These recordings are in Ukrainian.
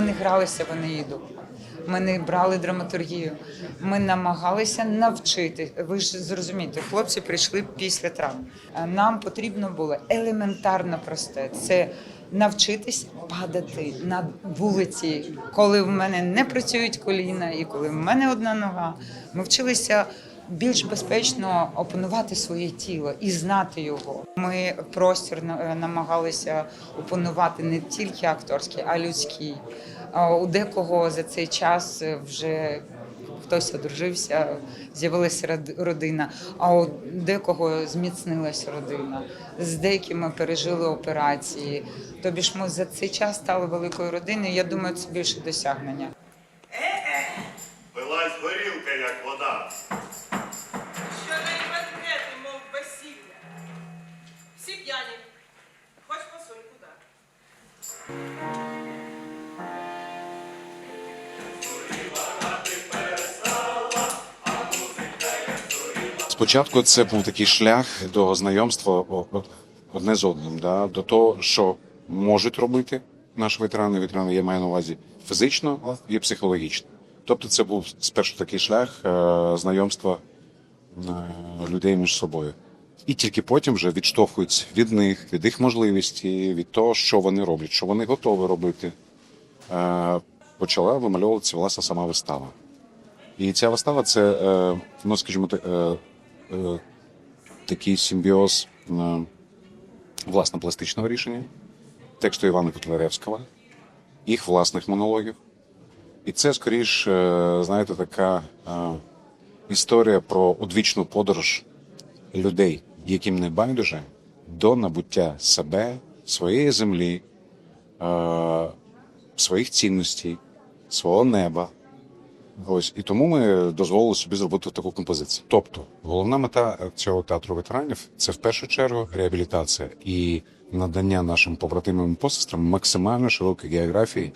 не гралися в Енеїду. Ми не брали драматургію. Ми намагалися навчити. Ви ж зрозумієте, хлопці прийшли після травм. Нам потрібно було елементарно просте. Це навчитись падати на вулиці, коли в мене не працюють коліна, і коли в мене одна нога. Ми вчилися більш безпечно опанувати своє тіло і знати його. Ми простір намагалися опанувати не тільки акторський, а людський. У декого за цей час вже хтось одружився, з'явилася родина, а у декого зміцнилася родина. З деякими пережили операції. Тобі ж ми за цей час стали великою родиною. Я думаю, це більше досягнення. Спочатку це був такий шлях до знайомства одне з одним, да, до того, що можуть робити наші ветерани. Ветерани я маю на увазі фізично і психологічно. Тобто, це був спершу такий шлях е, знайомства е, людей між собою. І тільки потім вже відштовхуються від них, від їх можливості, від того, що вони роблять, що вони готові робити. Е, почала вимальовуватися власне сама вистава. І ця вистава це, е, ну скажімо, так, е, такий симбіоз власне пластичного рішення, тексту Івана Котляревського, їх власних монологів. І це скоріш, знаєте, така історія про одвічну подорож людей, яким не байдуже до набуття себе, своєї землі, е, своїх цінностей, свого неба. Ось і тому ми дозволили собі зробити таку композицію. Тобто, головна мета цього театру ветеранів це в першу чергу реабілітація і надання нашим побратимам і посестрам максимально широкої географії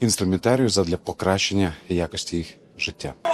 інструментарію задля покращення якості їх життя.